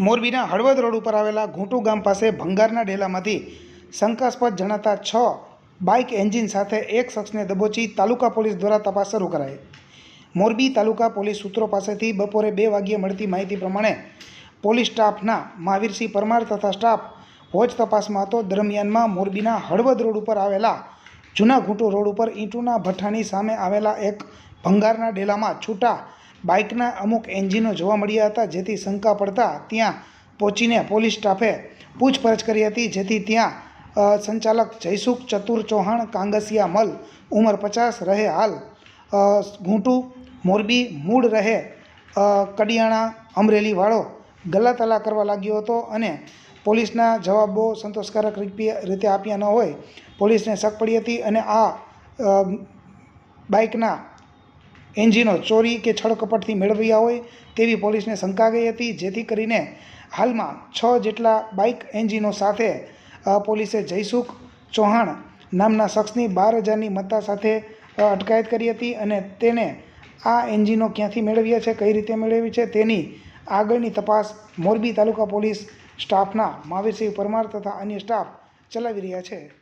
મોરબીના હળવદ રોડ ઉપર આવેલા ઘૂંટુ ગામ પાસે ભંગારના ડેલામાંથી શંકાસ્પદ જણાતા છ બાઇક એન્જિન સાથે એક શખ્સને દબોચી તાલુકા પોલીસ દ્વારા તપાસ શરૂ કરાઈ. મોરબી તાલુકા પોલીસ સૂત્રો પાસેથી બપોરે બે વાગ્યે મળતી માહિતી પ્રમાણે પોલીસ સ્ટાફના મહાવીરસિંહ પરમાર તથા સ્ટાફ હોજ તપાસમાં હતો. દરમિયાનમાં મોરબીના હળવદ રોડ ઉપર આવેલા જૂના ઘૂંટુ રોડ ઉપર ઈંટુના ભઠ્ઠાની સામે આવેલા એક ભંગારના ડેલામાં છૂટા બાઇકના અમુક એન્જિનો જોવા મળ્યા હતા, જેથી શંકા પડતા ત્યાં પહોંચીને પોલીસ સ્ટાફે પૂછપરછ કરી હતી, જેથી ત્યાં સંચાલક જયસુખ ચતુર ચૌહાણ, કાંગસિયા મલ, ઉંમર પચાસ રહે હાલ ઘૂંટુ, મોરબી, મૂળ રહે કડિયાણા, અમરેલીવાળો ગલ્લાતલા કરવા લાગ્યો હતો અને પોલીસના જવાબો સંતોષકારક રીતે આપ્યા ન હોય. પોલીસને શક પડી હતી અને આ બાઇકના એન્જિનો ચોરી કે છળકપટથી મેળવ્યા હોય તેવી પોલીસને શંકા ગઈ હતી. જેથી કરીને હાલમાં છ જેટલા બાઇક એન્જિનો સાથે પોલીસે જયસુખ ચૌહાણ નામના શખ્સની બાર હજારની મત્તા સાથે અટકાયત કરી હતી અને તેને આ એન્જિનો ક્યાંથી મેળવ્યા છે, કઈ રીતે મેળવી છે તેની આગળની તપાસ મોરબી તાલુકા પોલીસ સ્ટાફના મહાવીરસિંહ પરમાર તથા અન્ય સ્ટાફ ચલાવી રહ્યા છે.